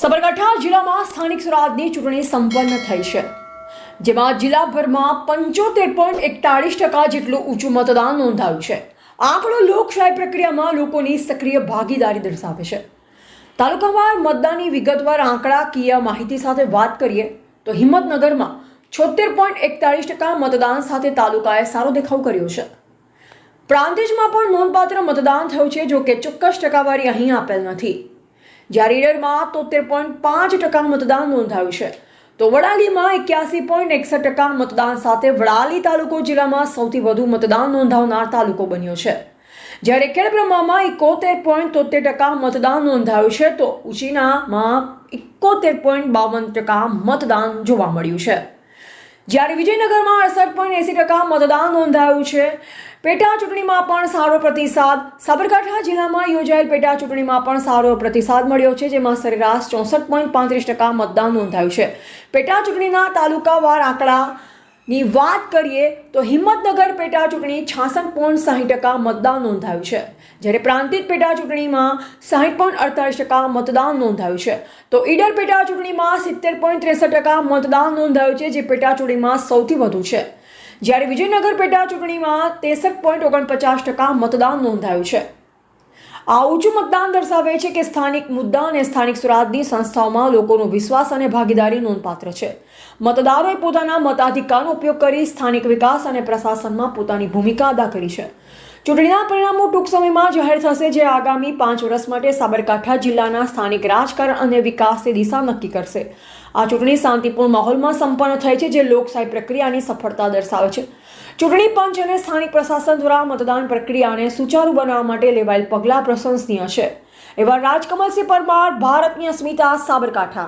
સાબરકાંઠા જિલ્લામાં સ્થાનિક સ્વરાજની ચૂંટણી સંપન્ન થઈ છે, જેમાં જિલ્લાભરમાં પંચોતેર પોઈન્ટ એકતાળીસ ટકા જેટલું ઊંચું મતદાન નોંધાયું છે. આંકડો લોકશાહી પ્રક્રિયામાં લોકોની સક્રિય ભાગીદારી દર્શાવે છે. તાલુકાવાર મતદાનની વિગતવાર આંકડાકીય માહિતી સાથે વાત કરીએ, તો હિંમતનગરમાં છોતેર પોઈન્ટ એકતાળીસ ટકા મતદાન સાથે તાલુકાએ સારો દેખાવ કર્યો છે. પ્રાંતિજમાં પણ નોંધપાત્ર મતદાન થયું છે, જો કે ચોક્કસ ટકાવારી અહીં આપેલ નથી. જ્યારે રીડરમાં તોતેર પોઈન્ટ પાંચ ટકા મતદાન નોંધાયું છે. તો વડાલીમાં એક્યાસી પોઈન્ટ એકસઠ ટકા મતદાન સાથે વડાલી તાલુકો જિલ્લામાં સૌથી વધુ મતદાન નોંધાવનાર તાલુકો બન્યો છે. જ્યારે ખેડબ્રહ્મામાં એકોતેર પોઈન્ટ તોતેર ટકા મતદાન નોંધાયું છે, તો ઉચીનામાં એકોતેર પોઈન્ટ બાવન ટકા મતદાન જોવા મળ્યું છે. જ્યારે વિજયનગરમાં અડસઠ પોઈન્ટ એસી ટકા મતદાન નોંધાયું છે, પેટા ચૂંટણીમાં પણ સારો પ્રતિસાદ. સાબરકાંઠા જિલ્લામાં યોજાયેલ પેટા ચૂંટણીમાં પણ સારો પ્રતિસાદ મળ્યો છે, જેમાં સરેરાશ ચોસઠ પોઈન્ટ પાંત્રીસ ટકા મતદાન નોંધાયું છે. પેટા ચૂંટણીના તાલુકાવાર આંકડાની વાત કરીએ તો હિંમતનગર પેટા ચૂંટણી છાસઠ પોઈન્ટ સાહીઠ ટકા મતદાન નોંધાયું છે. જ્યારે પ્રાંતિજ પેટા ચૂંટણીમાં સાહીઠ પોઈન્ટ અડતાલીસ ટકા મતદાન નોંધાયું છે. તો ઈડર પેટા ચૂંટણીમાં સિત્તેર પોઈન્ટ ત્રેસઠ ટકા મતદાન નોંધાયું છે, જે પેટા ચૂંટણીમાં સૌથી વધુ છે. જ્યારે વિજયનગર પેટા ચૂંટણીમાં ત્રેસઠ પોઈન્ટ ઓગણપચાસ ટકા મતદાન નોંધાયું છે. આ ઊંચું મતદાન દર્શાવે છે કે સ્થાનિક મુદ્દા અને સ્થાનિક સ્વરાજની સંસ્થાઓમાં લોકોનો વિશ્વાસ અને ભાગીદારી નોંધપાત્ર છે. મતદારોએ પોતાના મતાધિકારનો ઉપયોગ કરી સ્થાનિક વિકાસ અને પ્રશાસનમાં પોતાની ભૂમિકા અદા કરી છે. ચૂંટણીના પરિણામો ટૂંક સમયમાં જાહેર થશે, જે આગામી પાંચ વર્ષ માટે સાબરકાંઠા જિલ્લાના સ્થાનિક રાજકારણ અને વિકાસની દિશા નક્કી કરશે. આ ચૂંટણી શાંતિપૂર્ણ માહોલમાં સંપન્ન થઈ છે, જે લોકશાહી પ્રક્રિયાની સફળતા દર્શાવે છે. ચૂંટણી પંચ અને સ્થાનિક પ્રશાસન દ્વારા મતદાન પ્રક્રિયાને સુચારુ બનાવવા માટે લેવાયેલ પગલાં પ્રશંસનીય છે. એવા રાજકમલસિંહ પરમાર, ભારતની અસ્મિતા સાબરકાંઠા.